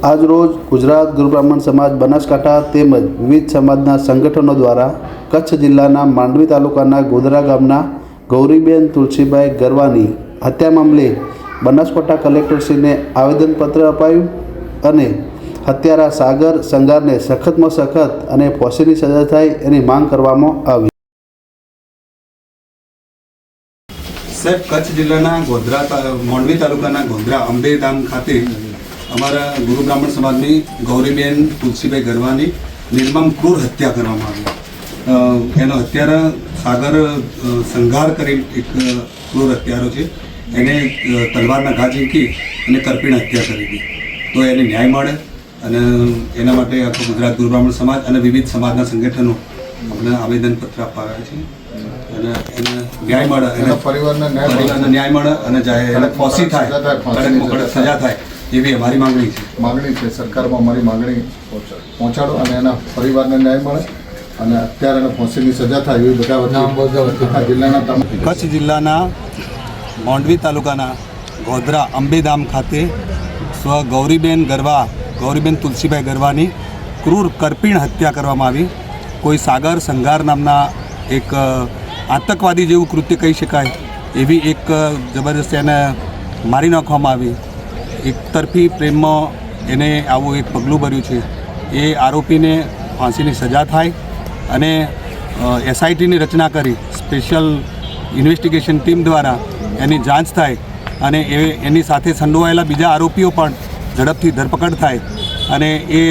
આજરોજ ગુજરાત ગુરુ બ્રાહ્મણ સમાજ બનાસકાંઠા તેમજ વિવિધ સમાજના સંગઠનો દ્વારા કચ્છ જિલ્લાના માંડવી તાલુકાના ગોધરા ગામના ગૌરીબેન તુલસીભાઈ ગરવાની હત્યા મામલે બનાસકાંઠા કલેક્ટરશ્રીને આવેદનપત્ર અપાયું અને હત્યારા સાગર સંગારને સખતમાં સખત અને ફોસીની સજા થાય એની માંગ કરવામાં આવી. સાહેબ, કચ્છ જિલ્લાના ગોધરા મોંડવી તાલુકાના ગોધરા અંબેધામ ખાતે અમારા ગુરુ બ્રાહ્મણ સમાજની ગૌરીબેન તુલસીભાઈ ગરવાની નિર્મમ ક્રૂર હત્યા કરવામાં આવી. એનો હત્યારા સાગર સંઘાર કરી એક ક્રૂર હત્યારો છે. એને તલવારના ઘા ઝીંકી અને કરપીણ હત્યા કરી હતી. તો એને ન્યાય મળે અને એના માટે આખો ગુજરાત ગુરુ બ્રાહ્મણ સમાજ અને વિવિધ સમાજના સંગઠનો અમને આવેદનપત્ર આપવા આવ્યા છે. અને એને ન્યાય મળે એને પરિવારના ન્યાય મળે. પરિવારને ન્યાય મળે અને જાહેર ફોસી થાય કડક સજા થાય. એવી અમારી માંગણી છે. માંગણી છે. સરકારમાં અમારી માંગણી પહોંચાડો અને એના પરિવારને ન્યાય મળે અને અત્યારે એને ફાંસીની સજા થાય એવી બધા વતી જિલ્લાના કચ્છ જિલ્લાના માંડવી તાલુકાના ગોધરા અંબેધામ ખાતે સ્વ ગૌરીબેન ગરવા ગૌરીબેન તુલસીભાઈ ગરવાની ક્રૂર કરપીણ હત્યા કરવામાં આવી. કોઈ સાગર સંઘાર નામના એક આતંકવાદી જેવું કૃત્ય કહી શકાય એવી એક અ, જબરદસ્ત એને મારી નાખવામાં આવી. એકતરફી પ્રેમમાં એને આવું એક પગલું ભર્યું છે. એ આરોપીને ફાંસીની સજા થાય અને એસઆઈટીની રચના કરી સ્પેશિયલ ઇન્વેસ્ટિગેશન ટીમ દ્વારા એની જાંચ થાય અને એ, એની સાથે સંડોવાયેલા બીજા આરોપીઓ પણ ઝડપથી ધરપકડ થાય અને એ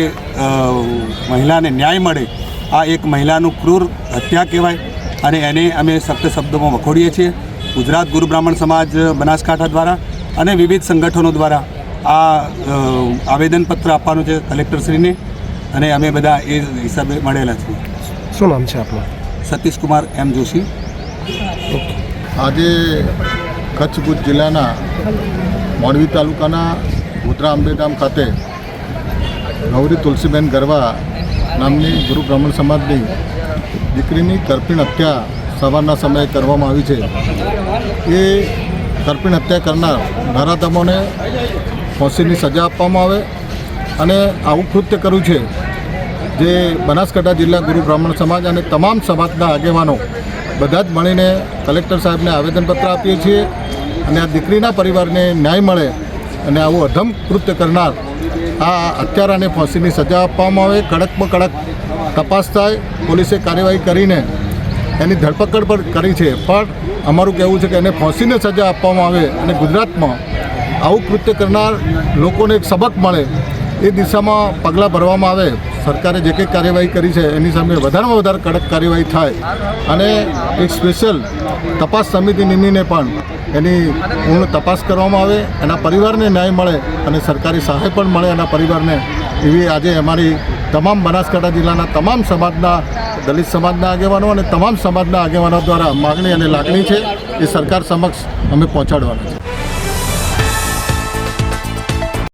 મહિલાને ન્યાય મળે. આ એક મહિલાનું ક્રૂર હત્યા કહેવાય અને એને અમે સપ્ત શબ્દોમાં વખોડીએ છીએ. ગુજરાત ગુરુ બ્રાહ્મણ સમાજ બનાસકાંઠા દ્વારા અને વિવિધ સંગઠનો દ્વારા આ આવેદનપત્ર આપવાનું છે કલેક્ટરશ્રીને અને અમે બધા એ હિસાબે મળેલા છીએ. શું નામ છે આપનું? સતીશ કુમાર એમ જોશી. આજે કચ્છ ભુજ જિલ્લાના મોડવી તાલુકાના ગોધરા અંબેધામ ખાતે ગૌરી તુલસીબેન ગરવા નામની ગુરુ બ્રાહ્મણ સમાજની દીકરીની તરફીણ હત્યા સવારના સમયે કરવામાં આવી છે. એ તરફીણ હત્યા કરનાર નરાધમોને ફાંસીની સજા આપવામાં આવે અને આવું કૃત્ય કર્યું છે જે બનાસકાંઠા જિલ્લા ગુરુ બ્રાહ્મણ સમાજ અને તમામ સમાજના આગેવાનો બધા જ મળીને કલેક્ટર સાહેબને આવેદનપત્ર આપીએ છીએ અને આ દીકરીના પરિવારને ન્યાય મળે અને આવું અધમ કૃત્ય કરનાર આ હત્યારાને ફાંસીની સજા આપવામાં આવે, કડકમાં કડક તપાસ થાય, પોલીસે કાર્યવાહી કરીને એની ધરપકડ પણ કરી છે. પણ અમારું કહેવું છે કે એને ફાંસીને સજા આપવામાં આવે અને ગુજરાતમાં આવું કૃત્ય કરનાર લોકોને એક સબક મળે એ દિશામાં પગલાં ભરવામાં આવે. સરકારે જે કંઈ કાર્યવાહી કરી છે એની સામે વધારેમાં વધારે કડક કાર્યવાહી થાય. અને એક સ્પેશિયલ તપાસ સમિતિ નિમીને પણ એની પૂર્ણ તપાસ કરવામાં આવે, એના પરિવારને ન્યાય મળે અને સરકારી સહાય પણ મળે એના પરિવારને. એવી આજે અમારી તમામ બનાસકાંઠા જિલ્લાના તમામ સમાજના, દલિત સમાજના આગેવાનો અને તમામ સમાજના આગેવાનો દ્વારા માગણી અને લાગણી છે એ સરકાર સમક્ષ અમે પહોંચાડવાના છે